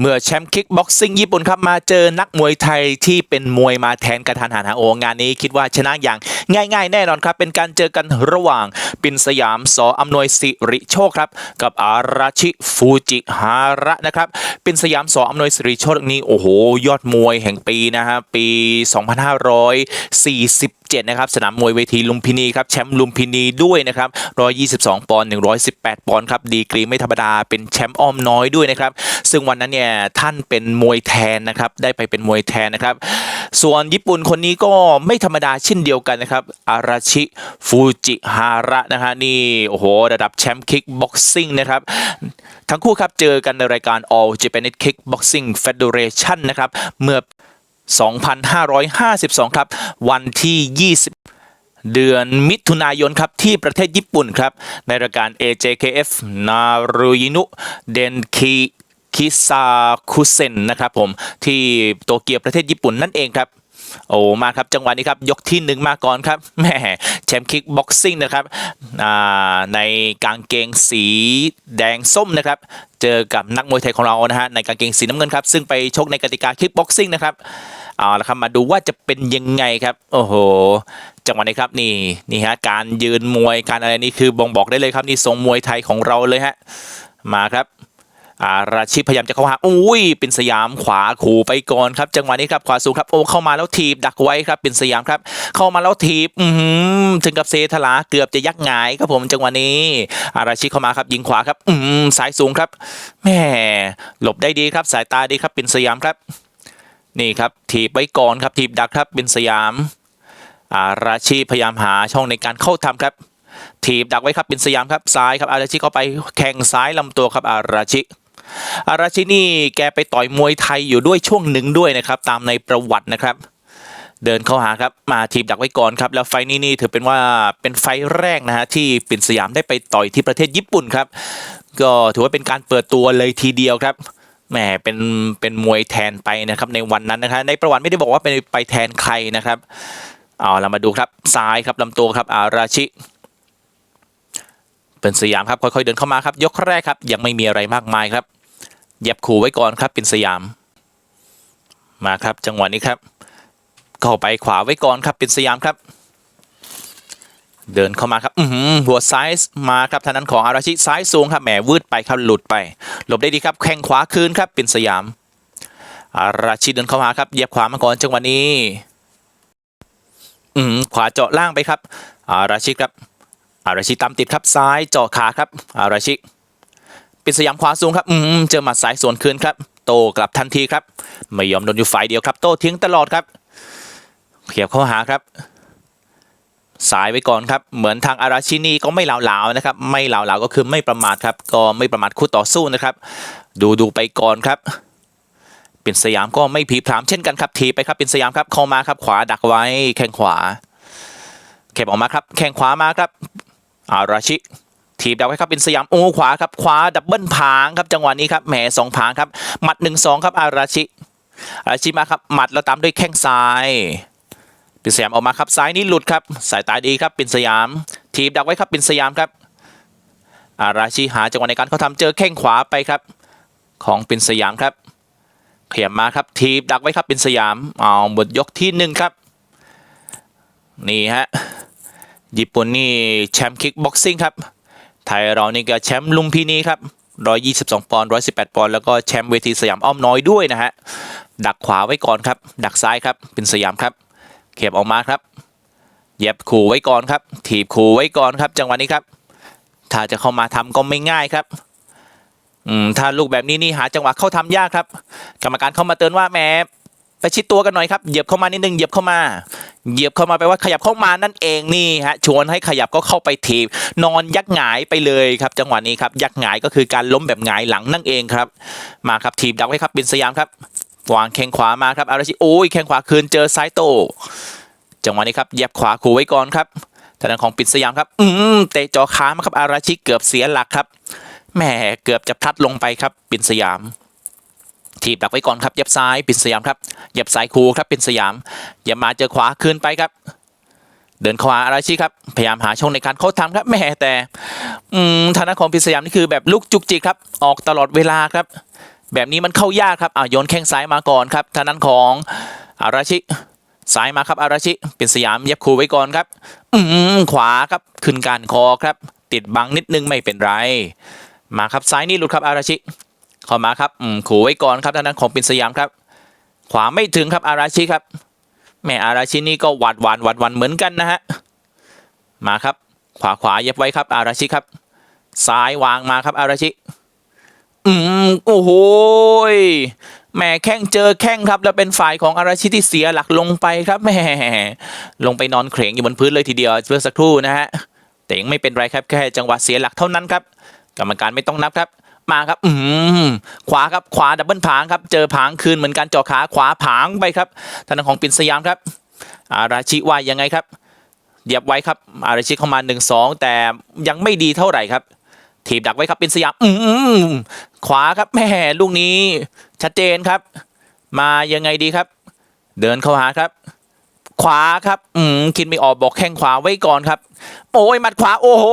เมื่อแชมป์คิกบ็อกซิ่งญี่ปุ่นครับมาเจอนักมวยไทยที่เป็นมวยมาแทนกระทันหันฮะโองานนี้คิดว่าชนะอย่างง่าย ๆ แน่นอนครับ เป็นการเจอกันระหว่าง ปินสยามสออำนวยสิริโชคครับ กับอาราชิฟูจิฮาระนะครับ ปินสยามสออำนวยสิริโชคนี่โอ้โห ยอดมวยแห่งปีนะฮะปี 17 นะครับ สนามมวยเวทีลุมพินีครับ แชมป์ลุมพินีด้วยนะครับ 122 ปอนด์ 118 ปอนด์ครับ ดีกรีไม่ธรรมดา เป็นแชมป์อ้อมน้อยด้วยนะครับ ซึ่งวันนั้นเนี่ยท่านเป็นมวยแทนนะครับ ได้ไปเป็นมวยแทนนะครับ ส่วนญี่ปุ่นคนนี้ก็ไม่ธรรมดาเช่นเดียวกันนะครับ อาราชิฟูจิฮาระนะฮะนี่ โอ้โห ระดับแชมป์คิกบ็อกซิ่งนะครับ ทั้งคู่ครับ เจอกันในรายการ All Japanese Kickboxing Federation นะครับ เมื่อ 2552 ครับ วันที่ 20เดือนมิถุนายนครับที่ประเทศญี่ปุ่นครับ ในรายการ AJKF นารุยินุเดนคิคิซาคุเซนนะครับผมที่โตเกียวประเทศญี่ปุ่นนั่นเองครับ โอ้มาครับจังหวะนี้ครับยกที่หนึ่งมาก่อนครับแหม่แชมป์คิกบ็อกซิ่งนะครับในกางเกงสีแดงส้มนะครับ เจอกับนักมวยไทยของเรานะฮะในกางเกงสีน้ำเงินครับซึ่งไปชกในกติกาคิกบ็อกซิ่งนะครับเอาละครับมาดูว่าจะเป็นยังไงครับ โอ้โห จังหวะนี้ครับนี่นี่ฮะการยืนมวยการอะไรนี่คือบ่งบอกได้เลยครับนี่ทรงมวยไทยของเราเลยฮะมาครับ อาราชิพยายามจะเข้าหาอุ้ยเป็นสยามขวาขู่ไปก่อนครับจังหวะนี้ครับขวาสูงครับโอ้เข้ามาแล้วทีบดักไว้ครับเป็นสยามครับ เข้ามาแล้วทีบอือหือถึงกับเซทลาเกือบจะยักหงายครับผมจังหวะนี้อาราชิเข้ามาครับยิงขวาครับอืมสายสูงครับแม่หลบได้ดีครับสายตาดีครับเป็นสยามครับ นี่ครับทีบไว้ก่อนครับทีบดักครับเป็นสยาม อาราชิพยายามหาช่องในการเข้าทำครับทีบดักไว้ครับเป็นสยามครับซ้ายครับอาราชิเข้าไปแข่งซ้ายลำตัวครับอาราชิ อาราชินี่แกไปต่อยมวยไทยอยู่ด้วยช่วงหนึ่งด้วยนะครับตามในประวัตินะครับ เดินเข้าหาครับมาทีมดักไว้ก่อนครับแล้วไฟนี้นี่ถือเป็นว่าเป็นไฟแรกนะฮะที่ปิ่นสยามได้ไปต่อยที่ประเทศญี่ปุ่นครับ ก็ถือว่าเป็นการเปิดตัวเลยทีเดียวครับแหมเป็นเป็นมวยแทนไปนะครับในวันนั้นนะครับในประวัติไม่ได้บอกว่าเป็นไปแทนใครนะครับเอาเรามาดูครับซ้ายครับลำตัวครับอาราชิ เป็นสยามครับค่อยๆเดินเข้ามาครับ ยกแรกครับยังไม่มีอะไรมากมายครับ เย็บขู่ไว้ก่อนครับเป็นสยาม มาครับจังหวะนี้ครับเข้าไปขวาไว้ก่อนครับเป็นสยามครับ เดินเข้ามาครับอืหัวซ้ายมาครับทางนั้นของอาราชิซ้ายสูงครับแหมวืดไปครับหลุดไปหลบได้ดีครับแข้งขวาคืนครับเป็นสยามอาราชิเดินเข้ามาครับเยียบขวามาก่อนจังหวะนี้อือหือขวาเจาะล่างไปครับอาราชิครับอาราชิตามติดครับซ้ายเจาะขาครับอาราชิ ป็นสยามขวาสูงครับ อืมเจอหมัดสายสวนคืนครับ โตกลับทันทีครับ ไม่ยอมโดนอยู่ฝ่ายเดียวครับ โตทิ้งตลอดครับเขียบเข้าหาครับ สายไว้ก่อนครับ เหมือนทางอาราชินีก็ไม่เหลาๆนะครับ ไม่เหลาๆก็คือไม่ประมาทครับ ก็ไม่ประมาทคู่ต่อสู้นะครับ ดูดูไปก่อนครับเป็นสยามก็ไม่ผีพรามเช่นกันครับทีไปครับเป็นสยามครับเข้ามาครับขวาดักไว้แข้งขวาเข็บออกมาครับ แข้งขวามาครับอาราชิ ทีบดักไว้ครับเป็นสยามโอ้ขวาครับขวาดับเบิลผางครับจังหวะนี้ครับแหมสองผางครับหมัดหนึ่งสองครับอาราชิอาราชิมาครับหมัดแล้วตามด้วยแข้งซ้ายเป็นสยามออกมาครับซ้ายนี้หลุดครับสายตาดีครับเป็นสยาม ทีบดักไว้ครับเป็นสยามครับอาราชิหาจังหวะในการเขาทำเจอแข้งขวาไปครับ ของเป็นสยามครับเขยับมาครับทีบดักไว้ครับเป็นสยามเอาหมดยกที่หนึ่งครับนี่ฮะญี่ปุ่นนี่แชมป์คิกบ็อกซิ่งครับ ไทยเรานี่ก็แชมป์ลุมพินีครับ122 ปอนด์118 ปอนด์แล้วก็แชมป์เวทีสยามอ้อมน้อยด้วยนะฮะ ดักขวาไว้ก่อนครับ ดักซ้ายครับ เป็นสยามครับ เข็บออกมาครับเย็บขู่ไว้ก่อนครับ ถีบขู่ไว้ก่อนครับ จังหวะนี้ครับ ถ้าจะเข้ามาทำก็ไม่ง่ายครับ อืม ถ้าลูกแบบนี้นี่หาจังหวะเข้าทำยากครับ กรรมการเข้ามาเตือนว่าแหม ไปชิดตัวกันหน่อยครับเหยียบเข้ามานิดนึงเหยียบเข้ามาเหยียบเข้ามาไปลว่าขยับเข้ามานั่นเองนี่ฮะชวนให้ขยับก็เข้าไปถีบนอนยักหงายไปเลยครับ จังหวะนี้ครับยักหงายก็คือการล้มแบบหงายหลังนั่นเองครับ มาครับทีบดักไว้ครับเป็นสยามครับวางแข้งขวามาครับอาราชิโอ้ยแข้งขวาคืนเจอซ้ายโต จังหวะนี้ครับเหยียบขวาขู่ไว้ก่อนครับทางด้านของปิดสยามครับอืมเตะจอขามาครับอาราชิเกือบเสียหลักครับแหมเกือบจะพลัดลงไปครับปิดสยาม ทีบดักไว้ก่อนครับเยับซ้ายปิดสยามครับเยับซ้ายคูครับเป็นสยามอย่ามาเจอขวาคืนไปครับ เดินขวาอาราชิครับพยายามหาช่องในการเข้าทำครับแม่แต่อืมทางด้านของปิดสยามนี่คือแบบลุกจุกจิกครับออกตลอดเวลาครับ แบบนี้มันเข้ายากครับอ่าโยนแข้งซ้ายมาก่อนครับทางนั้นของอาราชิซ้ายมาครับอาราชิเป็นสยามเย็บคูไว้ก่อนครับ อืมขวาครับขึ้นการคอครับ ติดบังนิดนึงไม่เป็นไร มาครับซ้ายนี่หลุดครับอาราชิ เข้ามาครับอืมขู่ไว้ก่อนครับทางนั้นของปินสยามครับ ขวาไม่ถึงครับอาราชิครับแม่อาราชินี่ก็หวาดหวานหวาดหวันเหมือนกันนะฮะมาครับ ขวาขวาเย็บไว้ครับ อาราชิครับ ซ้ายวางมาครับอาราชิอืมโอ้โหแม่แข้งเจอแข้งครับ แล้วเป็นฝ่ายของอาราชิที่เสียหลักลงไปครับแม่ลงไปนอนเขรงอยู่บนพื้นเลยทีเดียวเพื่อสักครู่นะฮะแต่ยังไม่เป็นไรครับแค่จังหวะเสียหลักเท่านั้นครับ กรรมการไม่ต้องนับครับ มาครับ อืมขวาครับ ขวาดับเบิลผางครับ เจอผางคืนเหมือนกันเจาะขาขวาผางไปครับทางด้านของปินสยามครับอาราชิว่ายังไงครับเหยียบไว้ครับ อาราชิเข้ามา1นสองแต่ยังไม่ดีเท่าไหร่ครับถีบดักไว้ครับป็นสยาม อืมขวาครับแม่ลูกนี้ ชัดเจนครับ มายังไงดีครับ เดินเข้าหาครับ ขวาครับ อืมคิดไม่ออกบอกแข้งขวาไว้ก่อนครับโอ้ยหมัดขวาโอ้โห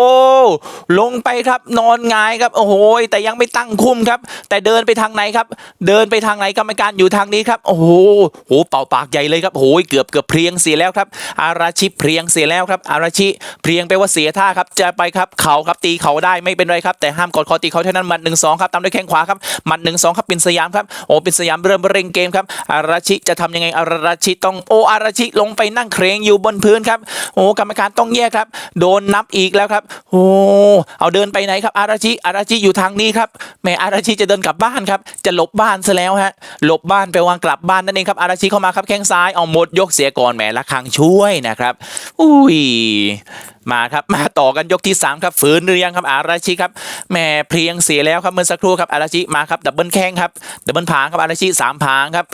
ลงไปครับนอนงายครับโอ้โหแต่ยังไม่ตั้งคุมครับ แต่เดินไปทางไหนครับ เดินไปทางไหนกรรมการอยู่ทางนี้ครับ โอ้โหโหเป่าปากใหญ่เลยครับโอ้ยเกือบเกือบเพลียงเสียแล้วครับ อาราชิเพลียงเสียแล้วครับ อาราชิเพลียงไปว่าเสียท่าครับจะไปครับเข่าครับตีเข่าได้ไม่เป็นไรครับแต่ห้ามกดคอตีเขาเท่านั้นหมัดหนึ่งสองครับตามด้วยแข้งขวาครับหมัดหนึ่งสองครับปินสยามครับโอ้ปินสยามเริ่มเร่งเกมครับอาราชิจะทำยังไงอาราชิต้องโออาราชิลงไปนั่งเครงอยู่บนพื้นครับโอ้กรรมการต้องแยกครับโดนนับอีกแล้วครับโอ้เอาเดินไปไหนครับอาราชิอาราชิอยู่ทางนี้ครับแม่อาราชิจะเดินกลับบ้านครับจะหลบบ้านซะแล้วฮะหลบบ้านไปวางกลับบ้านนั่นเองครับอาราชิเข้ามาครับแข้งซ้ายเอาหมดยกเสียก่อนแหมละคังช่วยนะครับอุ้ย มาครับมาต่อกันยกที่ 3 ครับฝืนหรือยังครับอาราชิครับแหมเพลียงเสียแล้วครับเมื่อสักครู่ครับอาราชิมาครับดับเบิลแข้งครับดับเบิลผางครับอาราชิสามผางครับ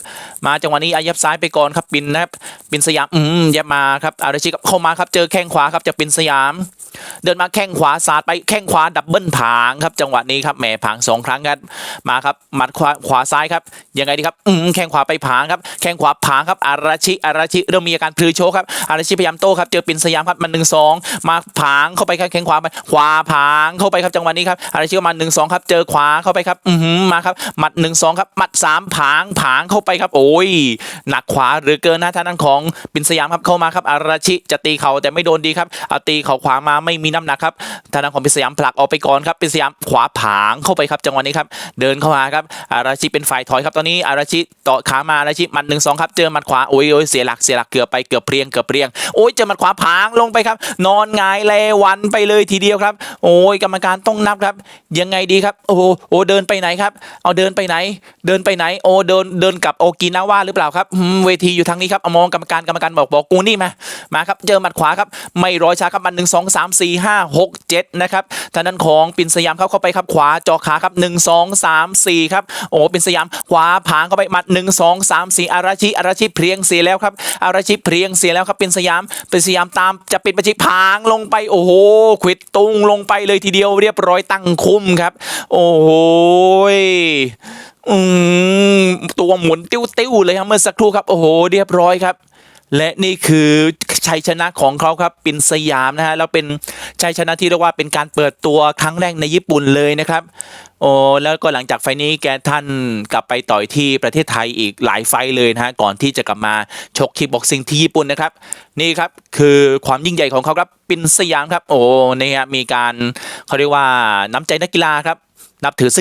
มาจังหวะนี้อายับซ้ายไปก่อนครับปินนะครับปินสยามอืมยับมาครับอาราชิครับเข้ามาครับเจอแข้งขวาครับจากปินสยาม เดินมาแข้งขวาสาดไปแข้งขวาดับเบิลผางครับ จังหวะนี้ครับแหมผางสองครั้งครับมาครับหมัดขวาขวาซ้ายครับยังไงดีครับอืมแข้งขวาไปผางครับแข้งขวาผางครับอาราชิอาราชิเริ่มมีอาการพลือโชครับอาราชิพยายามโต้ครับเจอปินสยามครับมันหนึ่งสองมาผางเข้าไปครับแข้งขวาไปขวาผางเข้าไปครับจังหวะนี้ครับอาราชิมาหนึ่งสองครับเจอขวาเข้าไปครับอือหือมาครับหมัดหนึ่งสองครับหมัดสามผางผางเข้าไปครับโอ้ยหนักขวาหรือเกินนะท่านนั้นของปินสยามครับเข้ามาครับอาราชิจะตีเข่าแต่ไม่โดนดีครับเอาตีเข่าขวามาไม่ไม่มีน้ำหนักครับทางด้านของปินสยามผลักออกไปก่อนครับปินสยามขวาผางเข้าไปครับจังหวะนี้ครับเดินเข้ามาครับอาราชิเป็นฝ่ายถอยครับตอนนี้อาราชิต่อขามาอาราชิมัดหนึ่งสองครับเจอหมัดขวาโอ้ยโอ้ยเสียหลักเสียหลักเกือบไปเกือบเพรียงเกือบเพรียงโอ้ยเจอหมัดขวาผางลงไปครับ นอนงายเลวันไปเลยทีเดียวครับ โอ้ยกรรมการต้องนับครับ ยังไงดีครับ โอ้โอ้เดินไปไหนครับ เอาเดินไปไหน เดินไปไหน โอ้เดินเดินกลับโอกินาว่าหรือเปล่าครับอืมเวทีอยู่ทางนี้ครับเอามองกรรมการกรรมการบอกบอกกูนี่มามาครับเจอหมัดขวาครับไม่รอช้าครับมันหนึ่งสองสามสี่ห้าหกเจ็ดนะครับทางด้านของปินสยามเข้าเข้าไปครับขวาจอขาครับหนึ่งสองสามสี่ครับโอ้ปินสยามขวาผางเข้าไปหมัดหนึ่งสองสามสี่อาราชิอาราชิเพียงเสียแล้วครับอาราชิเพียงเสียแล้วครับปินสยามปินสยามตามจะปิดประชิดผางลงไปโอ้โหขวิดตุงลงไปเลยทีเดียวเรียบร้อยตั้งคุ้มครับ โอ้โหอืมตัวหมุนติ้วๆเลยครับเมื่อสักครู่ครับ โอ้โห เรียบร้อยครับ และนี่คือชัยชนะของเขาครับปินสยามนะฮะแล้วเป็นชัยชนะที่เรียกว่าเป็นการเปิดตัวครั้งแรกในญี่ปุ่นเลยนะครับโอ้แล้วก็หลังจากไฟนี้แกท่านกลับไปต่อยที่ประเทศไทยอีกหลายไฟเลยนะฮะก่อนที่จะกลับมาชกคิกบ็อกซิ่งที่ญี่ปุ่นนะครับ นี่ครับคือความยิ่งใหญ่ของเขาครับปินสยามครับโอ้เนี่ยมีการเขาเรียกว่าน้ำใจนักกีฬาครับนับถือซึ่ง